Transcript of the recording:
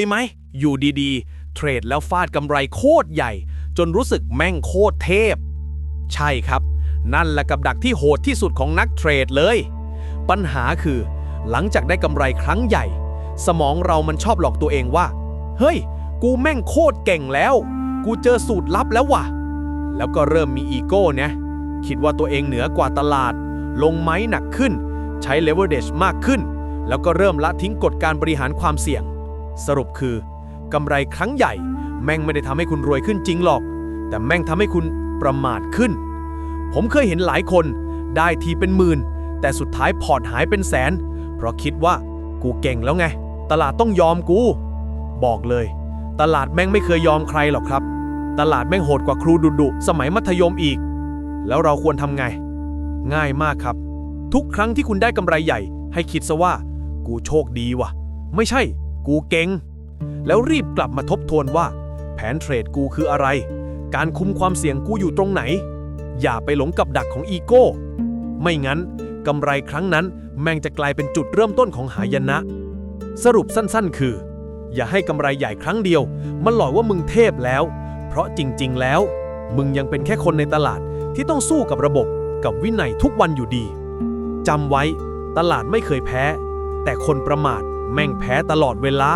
ยไหม อยู่ดีๆ เทรดแล้วฟาดกำไรโคตรใหญ่ จนรู้สึกแม่งโคตรเทพ ใช่ครับ นั่นแหละกับดักที่โหดที่สุดของนักเทรดเลย ปัญหาคือ หลังจากได้กำไรครั้งใหญ่ สมองเรามันชอบหลอกตัวเองว่า เฮ้ย กูแม่งโคตรเก่งแล้ว กูเจอสูตรลับแล้วว่ะ แล้วก็เริ่มมีอีโก้เนี่ยคิดว่าตัวเองเหนือกว่าตลาด ลงไม้หนักขึ้น ใช้เลเวอเรจมากขึ้น แล้วก็เริ่มละทิ้งกฎการบริหารความเสี่ยง สรุปคือกำไรครั้งใหญ่ แม่งไม่ได้ทำให้คุณรวยขึ้นจริงหรอก แต่แม่งทำให้คุณประมาทขึ้น ผมเคยเห็นหลายคนได้ทีเป็นหมื่น แต่สุดท้ายพอร์ตหายเป็นแสน เพราะคิดว่ากูเก่งแล้วไง ตลาดต้องยอมกู บอกเลย ตลาดแม่งไม่เคยยอมใครหรอกครับ ตลาดแม่งโหดกว่าครูดุดุสมัยมัธยมอีก แล้วเราควรทำไง ง่ายมากครับ ทุกครั้งที่คุณได้กำไรใหญ่ ให้คิดซะว่า กูโชคดีว่ะ ไม่ใช่ กูเก่ง แล้วรีบกลับมาทบทวนว่า แผนเทรดกูคืออะไร การคุมความเสี่ยงกูอยู่ตรงไหน อย่าไปหลงกับดักของอีโก้ ไม่งั้นกำไรครั้งนั้นแม่งจะกลายเป็นจุดเริ่มต้นของหายนะ สรุปสั้นๆ คือ อย่าให้กำไรใหญ่ครั้งเดียว มันหลอกว่ามึงเทพแล้ว เพราะจริงๆ แล้ว มึงยังเป็นแค่คนในตลาดที่ต้องสู้กับระบบกับวินัยทุกวันอยู่ดีจำไว้ ตลาดไม่เคยแพ้ แต่คนประมาท แม่งแพ้ตลอดเวลา